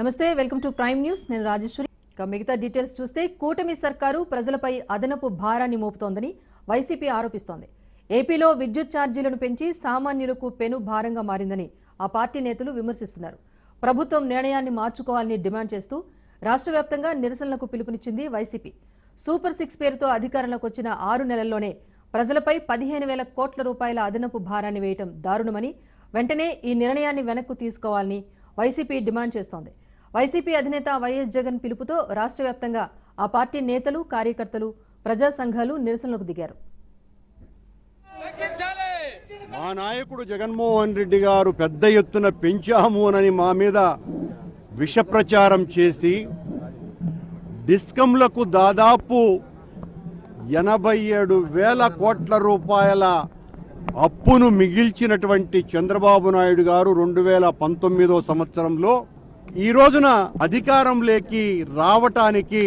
నమస్తే welcome to prime news. నేను రాజేశ్వరి. ఇక మిగతా డీటెయిల్స్ చూస్తే కూటమి సర్కారు ప్రజలపై అదనపు భారాన్ని మోపుతోందని వైసీపీ ఆరోపిస్తోంది. ఏపీలో విద్యుత్ ఛార్జీలను పెంచి సామాన్యులకు పెను భారంగా మారిందని ఆ పార్టీ నేతలు విమర్శిస్తున్నారు. ప్రభుత్వం నిర్ణయాన్ని మార్చుకోవాలని డిమాండ్ చేస్తూ రాష్ట్ర వ్యాప్తంగా నిరసనలకు పిలుపునిచ్చింది వైసీపీ. సూపర్ సిక్స్ పేరుతో అధికారంలోకి వచ్చిన ఆరు నెలల్లోనే ప్రజలపై పదిహేను వేల కోట్ల రూపాయల అదనపు భారాన్ని వేయటం దారుణమని వెంటనే ఈ నిర్ణయాన్ని వెనక్కు తీసుకోవాలని వైసీపీ డిమాండ్ చేస్తోంది. వైసీపీ అధినేత వైఎస్ జగన్ పిలుపుతో రాష్ట్ర వ్యాప్తంగా ఆ పార్టీ నేతలు కార్యకర్తలు ప్రజా సంఘాలు నిరసనలకు దిగారు. మా నాయకుడు జగన్మోహన్ రెడ్డి గారు పెద్ద ఎత్తున పెంచాము అని మా మీద విష ప్రచారం చేసి డిస్కంలకు దాదాపు ఎనభై ఏడు వేల కోట్ల రూపాయల అప్పును మిగిల్చినటువంటి చంద్రబాబు నాయుడు గారు రెండు వేల పంతొమ్మిదో సంవత్సరంలో ఈ రోజున అధికారంలోకి రావటానికి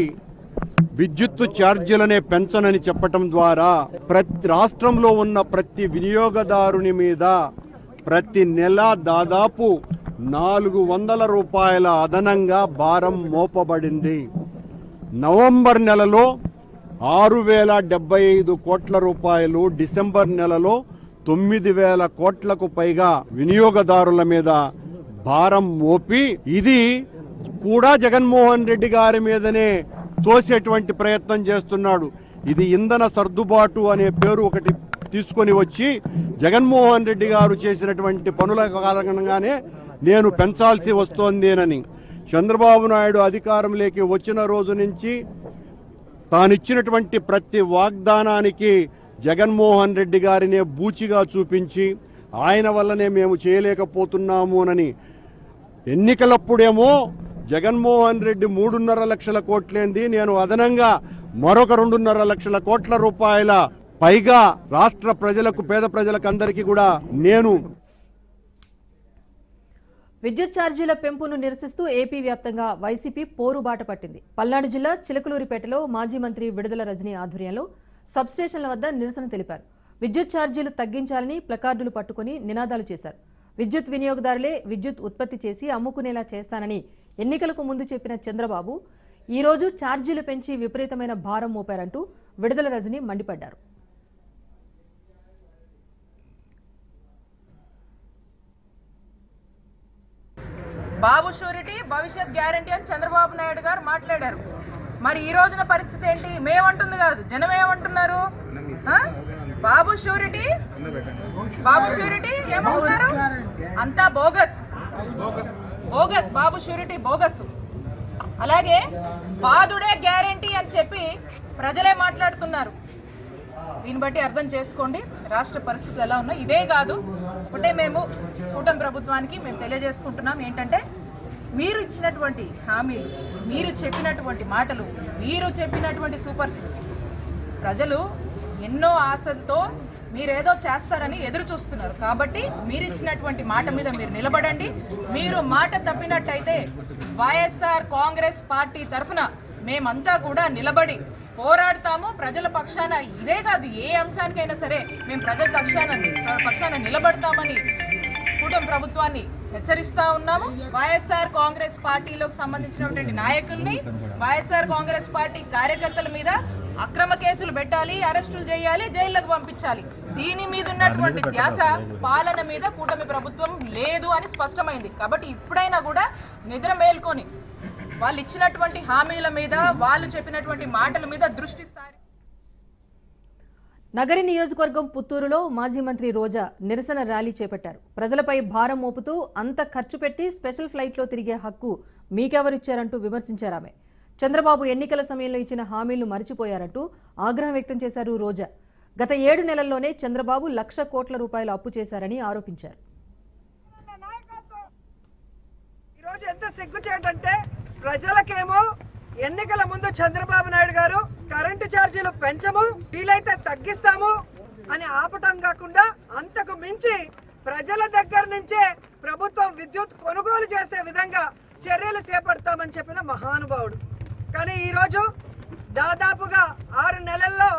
విద్యుత్తు ఛార్జీలనే పెంచనని చెప్పటం ద్వారా ప్రతి రాష్ట్రంలో ఉన్న ప్రతి వినియోగదారుని మీద ప్రతి నెల దాదాపు నాలుగు వందల రూపాయల అదనంగా భారం మోపబడింది. నవంబర్ నెలలో ఆరు వేల డెబ్బై ఐదు కోట్ల రూపాయలు డిసెంబర్ నెలలో తొమ్మిది వేల కోట్లకు పైగా వినియోగదారుల మీద భారం మోపి ఇది కూడా జగన్మోహన్ రెడ్డి గారి మీదనే తోసేటువంటి ప్రయత్నం చేస్తున్నాడు. ఇది ఇంధన సర్దుబాటు అనే పేరు ఒకటి తీసుకొని వచ్చి జగన్మోహన్ రెడ్డి గారు చేసినటువంటి పనుల కారణంగానే నేను పెంచాల్సి వస్తోందేనని. చంద్రబాబు నాయుడు అధికారంలోకి వచ్చిన రోజు నుంచి తానిచ్చినటువంటి ప్రతి వాగ్దానానికి జగన్మోహన్ రెడ్డి గారినే బూచిగా చూపించి ఆయన వల్లనే మేము చేయలేకపోతున్నాము అని ఎన్నికలప్పుడేమో జగన్మోహన్ రెడ్డి మూడున్నర లక్షల కోట్లేంది నేను అదనంగా మరొక రెండున్నర లక్షల కోట్ల రూపాయల పైగా రాష్ట్ర ప్రజలకు పేద ప్రజలకు అందరికీ కూడా నేను విద్యుత్ ఛార్జీల పెంపును నిరసిస్తూ ఏపీ వ్యాప్తంగా వైసీపీ పోరుబాట పట్టింది. పల్నాడు జిల్లా చిలకలూరిపేటలో మాజీ మంత్రి విడుదల రజనీ ఆధ్వర్యంలో సబ్స్టేషన్ల వద్ద నిరసన తెలిపారు. విద్యుత్ ఛార్జీలు తగ్గించాలని ప్లకార్డులు పట్టుకుని నినాదాలు చేశారు. విద్యుత్ వినియోగదారులే విద్యుత్ ఉత్పత్తి చేసి అమ్ముకునేలా చేస్తానని ఎన్నికలకు ముందు చెప్పిన చంద్రబాబు ఈ రోజు ఛార్జీలు పెంచి విపరీతమైన భారం మోపారంటూ విడుదల రజని మండిపడ్డారు. బాబు షూరిటీ భవిష్యత్ గ్యారంటీ అని చంద్రబాబు నాయుడు గారు మాట్లాడారు. మరి ఈ రోజున పరిస్థితి ఏంటి? మేమంటుంది కాదు. జనం ఏమంటున్నారు? బాబు షూరిటీ? బాబు షూరిటీ? ఏమంటున్నారు? అంతా bogus. Bogus Babu surety bogus. అలాగే బాధుడే గ్యారంటీ అని చెప్పి ప్రజలే మాట్లాడుతున్నారు. దీన్ని బట్టి అర్థం చేసుకోండి. రాష్ట్ర పరిస్థితులు ఎలా ఉన్నాయి ఇదే కాదు. ఒకటే మేము కూటమి ప్రభుత్వానికి మేము తెలియజేసుకుంటున్నాం ఏంటంటే మీరు ఇచ్చినటువంటి హామీలు మీరు చెప్పినటువంటి మాటలు మీరు చెప్పినటువంటి సూపర్ సిక్స్ ప్రజలు ఎన్నో ఆశలతో మీరేదో చేస్తారని ఎదురు చూస్తున్నారు. కాబట్టి మీరు ఇచ్చినటువంటి మాట మీద మీరు నిలబడండి. మీరు మాట తప్పినట్టయితే వైఎస్ఆర్ కాంగ్రెస్ పార్టీ తరఫున మేమంతా కూడా నిలబడి పోరాడతాము. ప్రజల పక్షాన ఇదే కాదు ఏ అంశానికైనా సరే మేము ప్రజల పక్షాన పక్షాన నిలబడతామని కూటమి ప్రభుత్వాన్ని హెచ్చరిస్తా ఉన్నాము. వైఎస్ఆర్ కాంగ్రెస్ పార్టీలోకి సంబంధించినటువంటి నాయకుల్ని వైఎస్ఆర్ కాంగ్రెస్ పార్టీ కార్యకర్తల మీద అక్రమ కేసులు పెట్టాలి అరెస్టులు చేయాలి జైళ్ళకు పంపించాలి. దీని మీద ఉన్నటువంటి ధ్యాస పాలన మీద కూటమి ప్రభుత్వం లేదు అని స్పష్టమైంది. కాబట్టి ఇప్పుడైనా కూడా నిద్ర మేల్కొని వాళ్ళు ఇచ్చినటువంటి హామీల మీద వాళ్ళు చెప్పినటువంటి మాటల మీద దృష్టి సారి నగరి నియోజకవర్గం పుత్తూరులో మాజీ మంత్రి రోజా నిరసన ర్యాలీ చేపట్టారు. ప్రజలపై భారం మోపుతూ అంత ఖర్చు పెట్టి స్పెషల్ ఫ్లైట్లో తిరిగే హక్కు మీకెవరిచ్చారంటూ విమర్శించారు ఆమె. చంద్రబాబు ఎన్నికల సమయంలో ఇచ్చిన హామీలు మరిచిపోయారంటూ ఆగ్రహం వ్యక్తం చేశారు రోజా. గత ఏడు నెలల్లోనే చంద్రబాబు లక్ష కోట్ల రూపాయలు అప్పు చేశారని ఆరోపించారు. ఈరోజు ఎంత సిగ్గుచేటంటే ప్రజలకేమో ఎన్నికల ముందు చంద్రబాబు నాయుడు గారు కరెంటు ఛార్జీలు పెంచము వీలైతే తగ్గిస్తాము అని ఆపటం కాకుండా అంతకు మించి ప్రజల దగ్గర నుంచే ప్రభుత్వం విద్యుత్ కొనుగోలు చేసే విధంగా చర్యలు చేపడతామని చెప్పిన మహానుభావుడు. కానీ ఈరోజు దాదాపుగా ఆరు నెలల్లో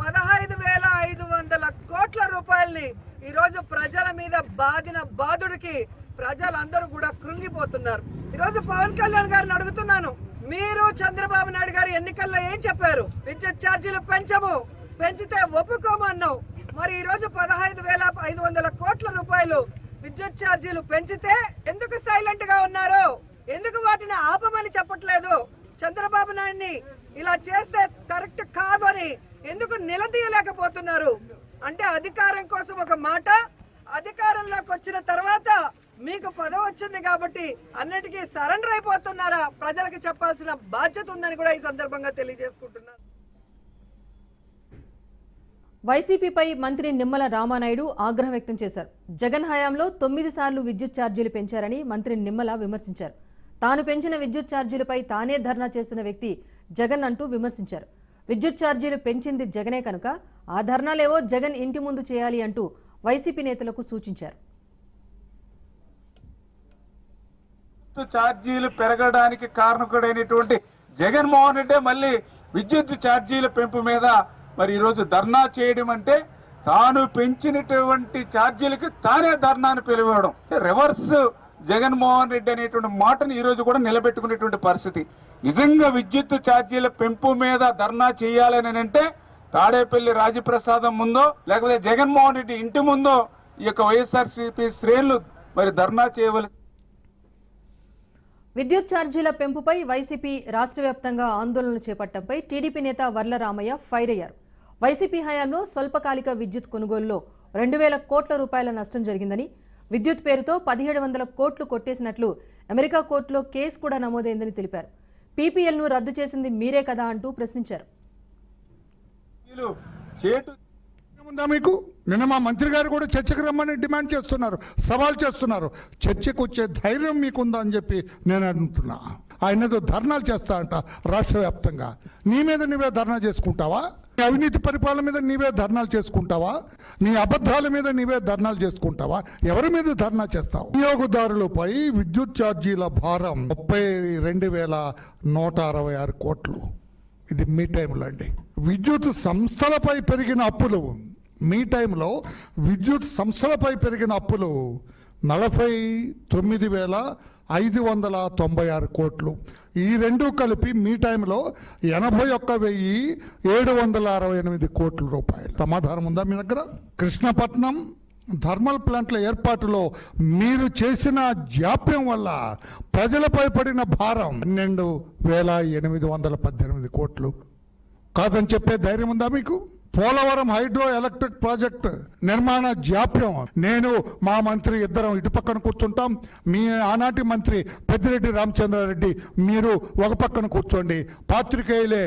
పదహైదు వేల ఐదు వందల కోట్ల రూపాయల్ని ఈరోజు ప్రజల మీద బాదిన బాధుడికి ప్రజలందరూ కూడా కృంగిపోతున్నారు. ఈరోజు పవన్ కళ్యాణ్ గారిని అడుగుతున్నాను మీరు చంద్రబాబు నాయుడు గారు ఎన్నికల్లో ఏం చెప్పారు? విద్యుత్ ఛార్జీలు పెంచము పెంచితే ఒప్పుకోమన్నావు. మరి ఈరోజు పదహైదు వేల ఐదు వందల కోట్ల రూపాయలు విద్యుత్ ఛార్జీలు పెంచితే ఎందుకు సైలెంట్గా ఉన్నారు? ఎందుకు వాటిని ఆపమని చెప్పట్లేదు? చంద్రబాబు నాయుడిని ఇలా చేస్తే కరెక్ట్ కాదు అని ఎందుకు నిలదీయలేకపోతున్నారు? అంటే అధికారం కోసం ఒక మాట అధికారంలోకి వచ్చిన తర్వాత మీకు పదవి వచ్చింది కాబట్టి అన్నిటికీ సరెండర్ అయిపోతున్నారా? ప్రజలకు చెప్పాల్సిన బాధ్యత ఉందని కూడా ఈ సందర్భంగా తెలియజేసుకుంటున్నారు వైసీపీపై మంత్రి నిమ్మల రామానాయుడు ఆగ్రహం వ్యక్తం చేశారు. జగన్ హయాంలో తొమ్మిది సార్లు విద్యుత్ ఛార్జీలు పెంచారని మంత్రి నిమ్మల విమర్శించారు. తాను పెంచిన విద్యుత్ ఛార్జీలపై తానే ధర్నా చేస్తున్న వ్యక్తి జగన్ అంటూ విమర్శించారు. విద్యుత్ ఛార్జీలు పెంచింది జగనే కనుక ఆ ధర్నాలేవో జగన్ ఇంటి ముందు చేయాలి అంటూ వైసీపీ నేతలకు సూచించారు. ఛార్జీలు పెరగడానికి కారణకుడైనటువంటి జగన్మోహన్ రెడ్డి మళ్ళీ విద్యుత్ ఛార్జీల పెంపు మీద మరి ఈరోజు ధర్నా చేయడం అంటే తాను పెంచినటువంటి ఛార్జీలకి తానే ధర్నాను పిలివడం. రివర్స్ జగన్మోహన్ రెడ్డి అనేటువంటి మాటను ఈరోజు కూడా నిలబెట్టుకునేటువంటి పరిస్థితి. నిజంగా విద్యుత్ ఛార్జీల పెంపు మీద ధర్నా చేయాలని అంటే తాడేపల్లి రాజప్రసాదం ముందో లేకపోతే జగన్మోహన్ రెడ్డి ఇంటి ముందో ఈ యొక్క వైఎస్ఆర్సీపీ శ్రేణులు మరి ధర్నా చేయవలసి విద్యుత్ ఛార్జీల పెంపుపై వైసీపీ రాష్ట్ర వ్యాప్తంగా ఆందోళనలు చేపట్టడంపై టీడీపీ నేత వర్లరామయ్య ఫైర్ అయ్యారు. వైసీపీ హయాంలో స్వల్పకాలిక విద్యుత్ కొనుగోలులో రెండు వేల కోట్ల రూపాయల నష్టం జరిగిందని విద్యుత్ పేరుతో పదిహేడు వందల కోట్లు కొట్టేసినట్లు అమెరికా కోర్టులో కేసు కూడా నమోదైందని తెలిపారు. పీపీఎల్ను రద్దు చేసింది మీరే కదా అంటూ ప్రశ్నించారు. ఉందా మీకు? నిన్న మా మంత్రి గారు కూడా చర్చకు రమ్మని డిమాండ్ చేస్తున్నారు సవాల్ చేస్తున్నారు. చర్చకు వచ్చే ధైర్యం మీకుందా అని చెప్పి నేను అంటున్నా. ఆయన ఏదో ధర్నాలు చేస్తా అంట రాష్ట్ర వ్యాప్తంగా నీ మీద నీవే ధర్నా చేసుకుంటావా? అవినీతి పరిపాలన మీద నీవే ధర్నాలు చేసుకుంటావా? నీ అబద్ధాల మీద నీవే ధర్నాలు చేసుకుంటావా? ఎవరి మీద ధర్నా చేస్తావు? వినియోగదారులపై విద్యుత్ ఛార్జీల భారం ముప్పై రెండు వేల నూట అరవై ఆరు కోట్లు. ఇది మీ టైంలో అండి. విద్యుత్ సంస్థలపై పెరిగిన అప్పులు. మీ టైంలో విద్యుత్ సంస్థలపై పెరిగిన అప్పులు నలభై తొమ్మిది వేల ఐదు వందల తొంభై ఆరు కోట్లు. ఈ రెండు కలిపి మీ టైంలో ఎనభై ఒక్క వెయ్యి ఏడు వందల అరవై ఎనిమిది కోట్ల రూపాయలు. సమాధానం ఉందా మీ దగ్గర? కృష్ణపట్నం థర్మల్ ప్లాంట్ల ఏర్పాటులో మీరు చేసిన జాప్యం వల్ల ప్రజలపై పడిన భారం పన్నెండు వేల ఎనిమిది వందల పద్దెనిమిది కోట్లు. కాదని చెప్పే ధైర్యం ఉందా మీకు? పోలవరం హైడ్రో ఎలక్ట్రిక్ ప్రాజెక్ట్ నిర్మాణ జాప్యం. నేను మా మంత్రి ఇద్దరం ఇటు పక్కన కూర్చుంటాం. మీ ఆనాటి మంత్రి పెద్దిరెడ్డి రామచంద్రారెడ్డి మీరు ఒక పక్కన కూర్చోండి. పాత్రికేయులే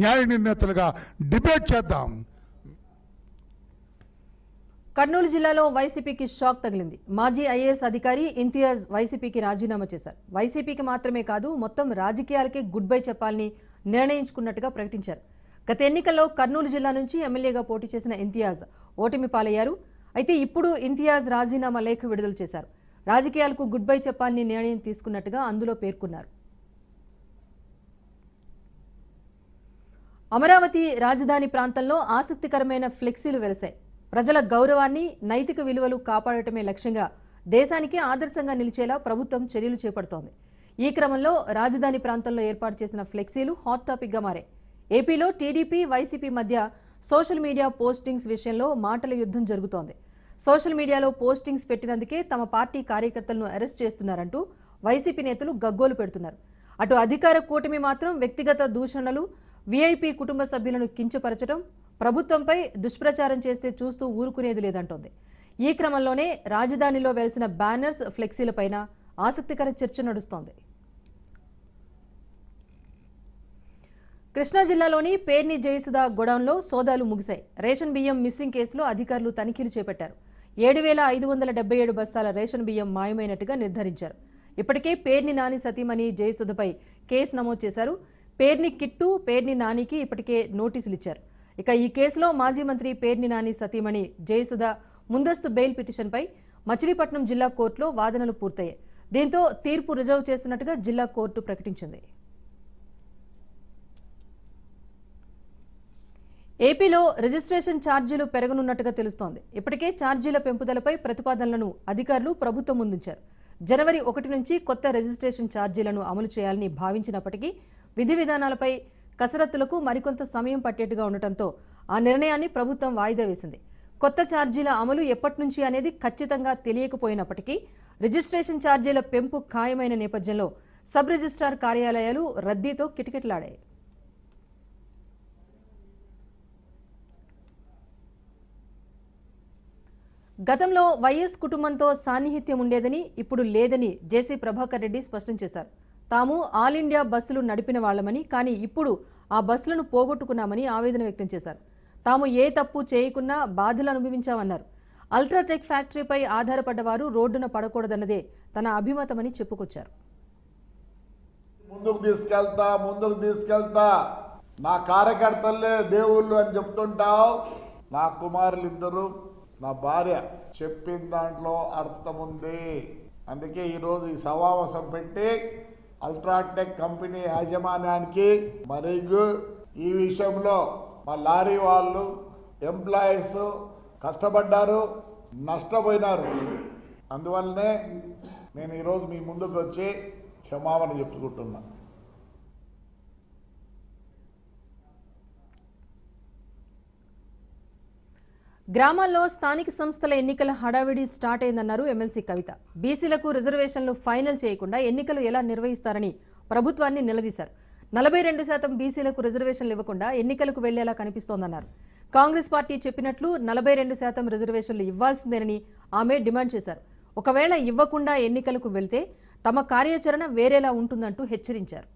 న్యాయ నిర్ణేతలుగా డిబేట్ చేద్దాం. కర్నూలు జిల్లాలో వైసీపీకి షాక్ తగిలింది. మాజీ ఐఏఎస్ అధికారి ఇంతియాజ్ వైసీపీకి రాజీనామా చేశారు. వైసీపీకి మాత్రమే కాదు మొత్తం రాజకీయాలకే గుడ్ బై చెప్పాలని నిర్ణయించుకున్నట్టుగా ప్రకటించారు. గత ఎన్నికల్లో కర్నూలు జిల్లా నుంచి ఎమ్మెల్యేగా పోటీ చేసిన ఇంతియాజ్ ఓటమి పాలయ్యారు అయితే ఇప్పుడు ఇంతియాజ్ రాజీనామా లేఖ విడుదల చేశారు. రాజకీయాలకు గుడ్ బై చెప్పాలని నిర్ణయం తీసుకున్నట్టుగా అందులో పేర్కొన్నారు. అమరావతి రాజధాని ప్రాంతంలో ఆసక్తికరమైన ఫ్లెక్సీలు వెలసాయి. ప్రజల గౌరవాన్ని నైతిక విలువలు కాపాడటమే లక్ష్యంగా దేశానికి ఆదర్శంగా నిలిచేలా ప్రభుత్వం చర్యలు చేపడుతోంది. ఈ క్రమంలో రాజధాని ప్రాంతంలో ఏర్పాటు చేసిన ఫ్లెక్సీలు హాట్ టాపిక్గా మారాయి. ఏపీలో టీడీపీ వైసీపీ మధ్య సోషల్ మీడియా పోస్టింగ్స్ విషయంలో మాటల యుద్ధం జరుగుతోంది. సోషల్ మీడియాలో పోస్టింగ్స్ పెట్టినందుకే తమ పార్టీ కార్యకర్తలను అరెస్ట్ చేస్తున్నారంటూ వైసీపీ నేతలు గగ్గోలు పెడుతున్నారు. అటు అధికార కూటమి మాత్రం వ్యక్తిగత దూషణలు వీఐపీ కుటుంబ సభ్యులను కించపరచడం ప్రభుత్వంపై దుష్ప్రచారం చేస్తే చూస్తూ ఊరుకునేది లేదంటోంది. ఈ క్రమంలోనే రాజధానిలో వెలిసిన బ్యానర్స్ ఫ్లెక్సీలపైన ఆసక్తికర చర్చ నడుస్తోంది. కృష్ణా జిల్లాలోని పేర్ని జయసుధ గొడౌన్లో సోదాలు ముగిశాయి. రేషన్ బియ్యం మిస్సింగ్ కేసులో అధికారులు తనిఖీలు చేపట్టారు. ఏడు వేల ఐదు వందల డెబ్బై ఏడు బస్తాల రేషన్ బియ్యం మాయమైనట్టుగా నిర్ధారించారు. ఇప్పటికే పేర్ని నాని సతీమణి జయసుధపై కేసు నమోదు చేశారు. పేర్ని కిట్టు పేర్ని నానికి ఇప్పటికే నోటీసులు ఇచ్చారు. ఇక ఈ కేసులో మాజీ మంత్రి పేర్ని నాని సతీమణి జయసుధ ముందస్తు బెయిల్ పిటిషన్పై మచిలీపట్నం జిల్లా కోర్టులో వాదనలు పూర్తయ్యాయి. దీంతో తీర్పు రిజర్వ్ చేస్తున్నట్టుగా జిల్లా కోర్టు ప్రకటించింది. ఏపీలో రిజిస్ట్రేషన్ ఛార్జీలు పెరగనున్నట్టుగా తెలుస్తోంది. ఇప్పటికే ఛార్జీల పెంపుదలపై ప్రతిపాదనలను అధికారులు ప్రభుత్వం ముందుంచారు. జనవరి ఒకటి నుంచి కొత్త రిజిస్ట్రేషన్ ఛార్జీలను అమలు చేయాలని భావించినప్పటికీ విధి విధానాలపై కసరత్తులకు మరికొంత సమయం పట్టేట్టుగా ఉండటంతో ఆ నిర్ణయాన్ని ప్రభుత్వం వాయిదా వేసింది. కొత్త ఛార్జీల అమలు ఎప్పటి నుంచి అనేది ఖచ్చితంగా తెలియకపోయినప్పటికీ రిజిస్ట్రేషన్ ఛార్జీల పెంపు ఖాయమైన నేపథ్యంలో సబ్ రిజిస్ట్రార్ కార్యాలయాలు రద్దీతో కిటకిటలాడాయి. గతంలో వైఎస్ కుటుంబంతో సాన్నిహిత్యం ఉండేదని ఇప్పుడు లేదని జేసీ ప్రభాకర్ రెడ్డి స్పష్టం చేశారు. తాము ఆల్ ఇండియా బస్సులు నడిపిన వాళ్ళమని కానీ ఇప్పుడు ఆ బస్సులను పోగొట్టుకున్నామని ఆవేదన వ్యక్తం చేశారు. తాము ఏ తప్పు చేయకున్నా బాధలు అనుభవించామన్నారు. అల్ట్రాటెక్ ఫ్యాక్టరీపై ఆధారపడ్డవారు రోడ్డున పడకూడదన్నదే తన అభిమతమని చెప్పుకొచ్చారు. ముందుకు తీసుకెళ్తా ముందుకు తీసుకెళ్తా. నా కార్యకర్తలే దేవుళ్ళు అని చెప్తుంటావు. నా కుమారులు ఇద్దరు. నా భార్య చెప్పిన దాంట్లో అర్థం ఉంది అందుకే ఈరోజు ఈ సమావేశం పెట్టి అల్ట్రాటెక్ కంపెనీ యాజమాన్యానికి మరియు ఈ విషయంలో మా లారీ వాళ్ళు ఎంప్లాయీస్ కష్టపడ్డారు నష్టపోయినారు. అందువల్లనే నేను ఈరోజు మీ ముందుకు వచ్చి క్షమాపణ చెప్పుకుంటున్నాను గ్రామాల్లో స్థానిక సంస్థల ఎన్నికల హడావిడి స్టార్ట్ అయిందన్నారు ఎమ్మెల్సీ కవిత. బీసీలకు రిజర్వేషన్లు ఫైనల్ చేయకుండా ఎన్నికలు ఎలా నిర్వహిస్తారని ప్రభుత్వాన్ని నిలదీశారు. నలభై రెండు శాతం బీసీలకు రిజర్వేషన్లు ఇవ్వకుండా ఎన్నికలకు వెళ్ళేలా కనిపిస్తోందన్నారు. కాంగ్రెస్ పార్టీ చెప్పినట్లు నలభై రెండు శాతం రిజర్వేషన్లు ఇవ్వాల్సిందేనని ఆమె డిమాండ్ చేశారు. ఒకవేళ ఇవ్వకుండా ఎన్నికలకు వెళ్తే తమ కార్యాచరణ వేరేలా ఉంటుందంటూ హెచ్చరించారు.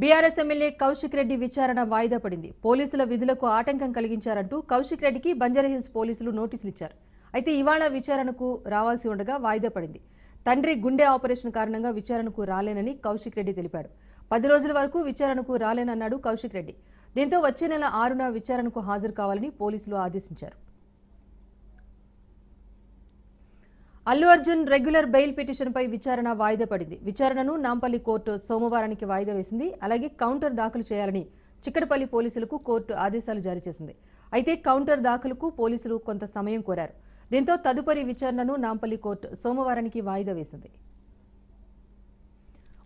బీఆర్ఎస్ ఎమ్మెల్యే కౌశిక్ రెడ్డి విచారణ వాయిదా పడింది. పోలీసుల విధులకు ఆటంకం కలిగించారంటూ కౌశిక్ రెడ్డికి బంజారాహిల్స్ పోలీసులు నోటీసులు ఇచ్చారు. అయితే ఇవాళ విచారణకు రావాల్సి ఉండగా వాయిదా పడింది. తండ్రి గుండె ఆపరేషన్ కారణంగా విచారణకు రాలేనని కౌశిక్ రెడ్డి తెలిపాడు. పది రోజుల వరకు విచారణకు రాలేనన్నాడు కౌశిక్ రెడ్డి. దీంతో వచ్చే నెల ఆరున విచారణకు హాజరు కావాలని పోలీసులు ఆదేశించారు. అల్లు అర్జున్ రెగ్యులర్ బెయిల్ పిటిషన్పై విచారణ వాయిదా పడింది. విచారణను నాంపల్లి కోర్టు సోమవారానికి వాయిదా వేసింది. అలాగే కౌంటర్ దాఖలు చేయాలని చిక్కడపల్లి పోలీసులకు కోర్టు ఆదేశాలు జారీ చేసింది. అయితే కౌంటర్ దాఖలుకు పోలీసులు కొంత సమయం కోరారు. దీంతో తదుపరి విచారణను నాంపల్లి కోర్టు సోమవారానికి వాయిదా వేసింది.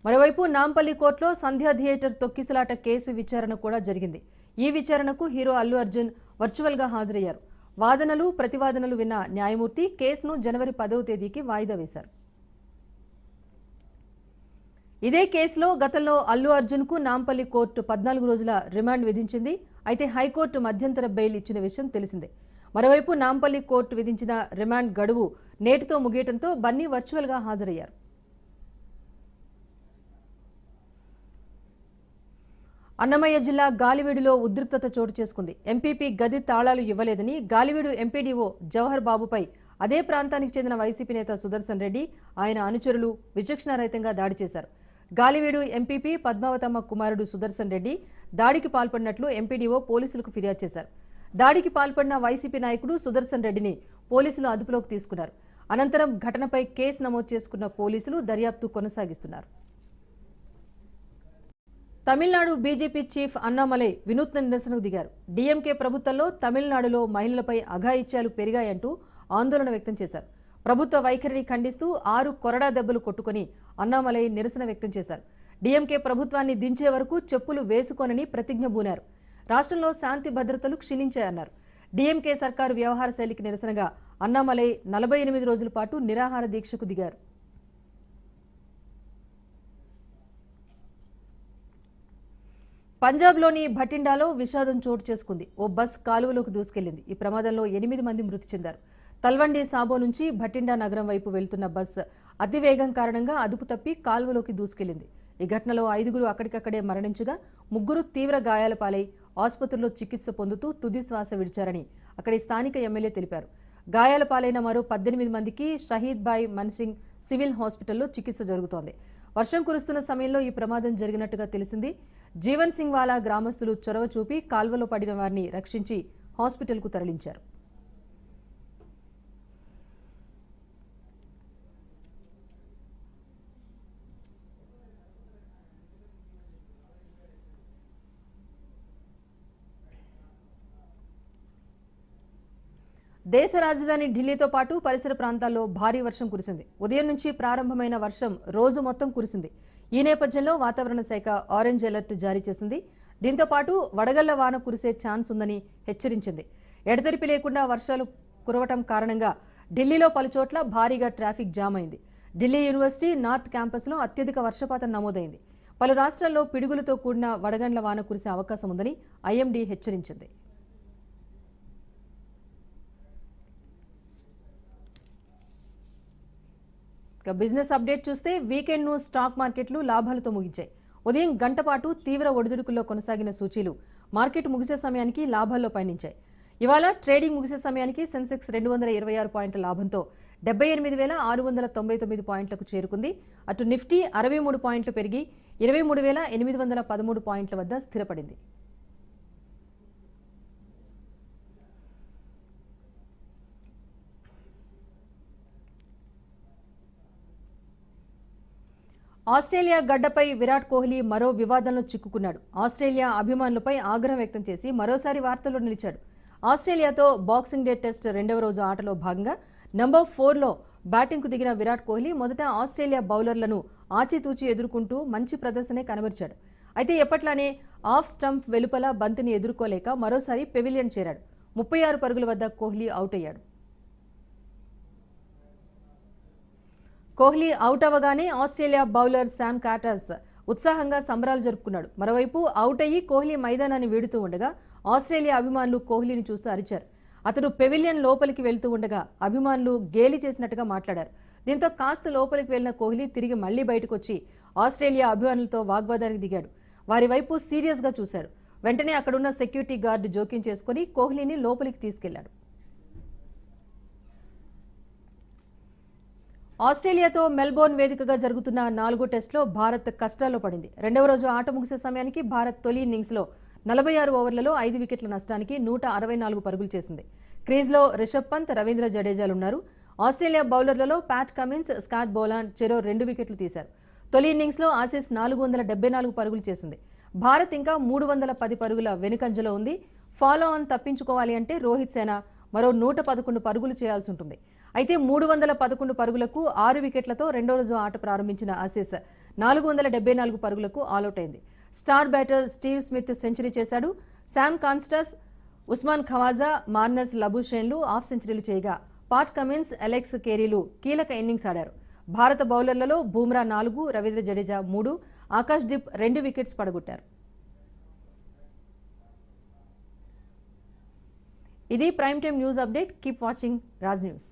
మరోవైపు నాంపల్లి కోర్టులో సంధ్యా థియేటర్ తొక్కిసలాట కేసు విచారణ కూడా జరిగింది. ఈ విచారణకు హీరో అల్లు అర్జున్ వర్చువల్గా హాజరయ్యారు. వాదనలు ప్రతివాదనలు విన్న న్యాయమూర్తి కేసును జనవరి పదవ తేదీకి వాయిదా వేశారు. ఇదే కేసులో గతంలో అల్లు అర్జున్కు నాంపల్లి కోర్టు పద్నాలుగు రోజుల రిమాండ్ విధించింది. అయితే హైకోర్టు మధ్యంతర బెయిల్ ఇచ్చిన విషయం తెలిసిందే. మరోవైపు నాంపల్లి కోర్టు విధించిన రిమాండ్ గడువు నేటితో ముగియటంతో బన్నీ వర్చువల్గా హాజరయ్యారు. అన్నమయ్య జిల్లా గాలివీడులో ఉద్రిక్తత చోటు చేసుకుంది. ఎంపీపీ గది తాళాలు ఇవ్వలేదని గాలివీడు ఎంపీడీఓ జవహర్ బాబుపై అదే ప్రాంతానికి చెందిన వైసీపీ నేత సుదర్శన్ రెడ్డి ఆయన అనుచరులు విచక్షణారహితంగా దాడి చేశారు. గాలివీడు ఎంపీపీ పద్మావతమ్మ కుమారుడు సుదర్శన్ రెడ్డి దాడికి పాల్పడినట్లు ఎంపీడీఓ పోలీసులకు ఫిర్యాదు చేశారు. దాడికి పాల్పడిన వైసీపీ నాయకుడు సుదర్శన్ రెడ్డిని పోలీసులు అదుపులోకి తీసుకున్నారు. అనంతరం ఘటనపై కేసు నమోదు చేసుకున్న పోలీసులు దర్యాప్తు కొనసాగిస్తున్నారు. తమిళనాడు బీజేపీ చీఫ్ అన్నామలై వినూత్న నిరసనకు దిగారు. డీఎంకే ప్రభుత్వంలో తమిళనాడులో మహిళలపై అఘాయిత్యాలు పెరిగాయంటూ ఆందోళన వ్యక్తం చేశారు. ప్రభుత్వ వైఖరిని ఖండిస్తూ ఆరు కొరడా దెబ్బలు కొట్టుకుని అన్నామలై నిరసన వ్యక్తం చేశారు. డీఎంకే ప్రభుత్వాన్ని దించే వరకు చెప్పులు వేసుకోనని ప్రతిజ్ఞ బూనారు. రాష్ట్రంలో శాంతి భద్రతలు క్షీణించాయన్నారు. డీఎంకే సర్కారు వ్యవహార శైలికి నిరసనగా అన్నామలై నలభై ఎనిమిది రోజుల పాటు నిరాహార దీక్షకు దిగారు. పంజాబ్లోని భటిండాలో విషాదం చోటు చేసుకుంది. ఓ బస్ కాలువలోకి దూసుకెళ్ళింది. ఈ ప్రమాదంలో ఎనిమిది మంది మృతి చెందారు. తల్వండి సాబో నుంచి భటిండా నగరం వైపు వెళ్తున్న బస్ అతివేగం కారణంగా అదుపు తప్పి కాలువలోకి దూసుకెళ్ళింది. ఈ ఘటనలో ఐదుగురు అక్కడికక్కడే మరణించగా ముగ్గురు తీవ్ర గాయాల పాలై ఆసుపత్రిలో చికిత్స పొందుతూ తుది శ్వాస విడిచారని అక్కడి స్థానిక ఎమ్మెల్యే తెలిపారు. గాయాల పాలైన మరో పద్దెనిమిది మందికి షహీద్ భాయ్ మన్సింగ్ సివిల్ హాస్పిటల్లో చికిత్స జరుగుతోంది. వర్షం కురుస్తున్న సమయంలో ఈ ప్రమాదం జరిగినట్టుగా తెలిసింది. జీవన్ సింగ్ వాలా గ్రామస్తులు చొరవ చూపి కాల్వలో పడిన వారిని రక్షించి హాస్పిటల్కు తరలించారు. దేశ రాజధాని ఢిల్లీతో పాటు పరిసర ప్రాంతాల్లో భారీ వర్షం కురిసింది. ఉదయం నుంచి ప్రారంభమైన వర్షం రోజు మొత్తం కురిసింది. ఈ నేపథ్యంలో వాతావరణ శాఖ ఆరెంజ్ అలర్ట్ జారీ చేసింది. దీంతో పాటు వడగళ్ళ వాన కురిసే ఛాన్స్ ఉందని హెచ్చరించింది. ఎడతెరిపి లేకుండా వర్షాలు కురవటం కారణంగా ఢిల్లీలో పలుచోట్ల భారీగా ట్రాఫిక్ జామ్ అయింది. ఢిల్లీ యూనివర్సిటీ నార్త్ క్యాంపస్లో అత్యధిక వర్షపాతం నమోదైంది. పలు రాష్ట్రాల్లో పిడుగులతో కూడిన వడగండ్ల వాన కురిసే అవకాశం ఉందని ఐఎండీ హెచ్చరించింది. ఇక బిజినెస్ అప్డేట్ చూస్తే వీకెండ్ను స్టాక్ మార్కెట్లు లాభాలతో ముగించాయి. ఉదయం గంట పాటు తీవ్ర ఒడిదుడుకుల్లో కొనసాగిన సూచీలు మార్కెట్ ముగిసే సమయానికి లాభాల్లో పయనించాయి. ఇవాళ ట్రేడింగ్ ముగిసే సమయానికి సెన్సెక్స్ రెండు వందల ఇరవై ఆరు పాయింట్ల లాభంతో డెబ్బై ఎనిమిది వేల ఆరు వందల తొంభై తొమ్మిది పాయింట్లకు చేరుకుంది. అటు నిఫ్టీ అరవై మూడు పాయింట్లు పెరిగి ఇరవై మూడు వేల ఎనిమిది వందల పదమూడు పాయింట్ల వద్ద స్థిరపడింది. ఆస్ట్రేలియా గడ్డపై విరాట్ కోహ్లీ మరో వివాదంలో చిక్కుకున్నాడు. ఆస్ట్రేలియా అభిమానులపై ఆగ్రహం వ్యక్తం చేసి మరోసారి వార్తల్లో నిలిచాడు. ఆస్ట్రేలియాతో బాక్సింగ్ డే టెస్ట్ రెండవ రోజు ఆటలో భాగంగా నంబర్ ఫోర్లో బ్యాటింగ్కు దిగిన విరాట్ కోహ్లీ మొదట ఆస్ట్రేలియా బౌలర్లను ఆచితూచి ఎదుర్కొంటూ మంచి ప్రదర్శనే కనబరిచాడు. అయితే ఎప్పట్లానే ఆఫ్ స్టంప్ వెలుపల బంతిని ఎదుర్కోలేక మరోసారి పెవిలియన్ చేరాడు. ముప్పై ఆరు పరుగుల వద్ద కోహ్లీ అవుట్ అయ్యాడు. కోహ్లీ అవుట్ అవ్వగానే ఆస్ట్రేలియా బౌలర్ శామ్ కాటర్స్ ఉత్సాహంగా సంబరాలు జరుపుకున్నాడు. మరోవైపు అవుట్ అయ్యి కోహ్లీ మైదానాన్ని వీడుతూ ఉండగా ఆస్ట్రేలియా అభిమానులు కోహ్లీని చూస్తూ అరిచారు. అతడు పెవిలియన్ లోపలికి వెళ్తూ ఉండగా అభిమానులు గేలి చేసినట్టుగా మాట్లాడారు. దీంతో కాస్త లోపలికి వెళ్ళిన కోహ్లీ తిరిగి మళ్ళీ బయటకు వచ్చి ఆస్ట్రేలియా అభిమానులతో వాగ్వాదానికి దిగాడు. వారి వైపు సీరియస్గా చూశాడు. వెంటనే అక్కడున్న సెక్యూరిటీ గార్డు జోక్యం చేసుకుని కోహ్లీని లోపలికి తీసుకెళ్ళాడు. ఆస్ట్రేలియాతో మెల్బోర్న్ వేదికగా జరుగుతున్న నాలుగో టెస్టులో భారత్ కష్టాల్లో పడింది. రెండవ రోజు ఆట ముగిసే సమయానికి భారత్ తొలి ఇన్నింగ్స్లో నలభై ఆరు ఓవర్లలో ఐదు వికెట్ల నష్టానికి నూట అరవై నాలుగు పరుగులు చేసింది. క్రీజ్లో రిషబ్ పంత్ రవీంద్ర జడేజాలున్నారు ఆస్ట్రేలియా బౌలర్లలో ప్యాట్ కమిన్స్ స్కాట్ బౌలాన్ చెరో రెండు వికెట్లు తీశారు. తొలి ఇన్నింగ్స్లో ఆసీస్ నాలుగు వందల డెబ్బై నాలుగు పరుగులు చేసింది. భారత్ ఇంకా మూడు వందల పది పరుగుల వెనుకంజలో ఉంది. ఫాలో ఆన్ తప్పించుకోవాలి అంటే రోహిత్ సేన మరో నూట పదకొండు పరుగులు చేయాల్సి ఉంటుంది. అయితే మూడు వందల పదకొండు పరుగులకు ఆరు వికెట్లతో రెండో రోజు ఆట ప్రారంభించిన ఆసీస్ నాలుగు వందల డెబ్బై నాలుగు పరుగులకు ఆలౌట్ అయింది star batter Steve Smith century చేశాడు. Sam Konstas Usman Khawaja Marnus లబుషేన్లు half సెంచరీలు చేయగా పాట్ కమిన్స్ అలెక్స్ కేరీలు కీలక ఇన్నింగ్స్ ఆడారు. భారత బౌలర్లలో బూమ్రా నాలుగు రవీంద్ర జడేజా మూడు ఆకాష్ దీప్ రెండు వికెట్స్ పడగొట్టారు. ఇది prime time news update. Keep watching Raj news.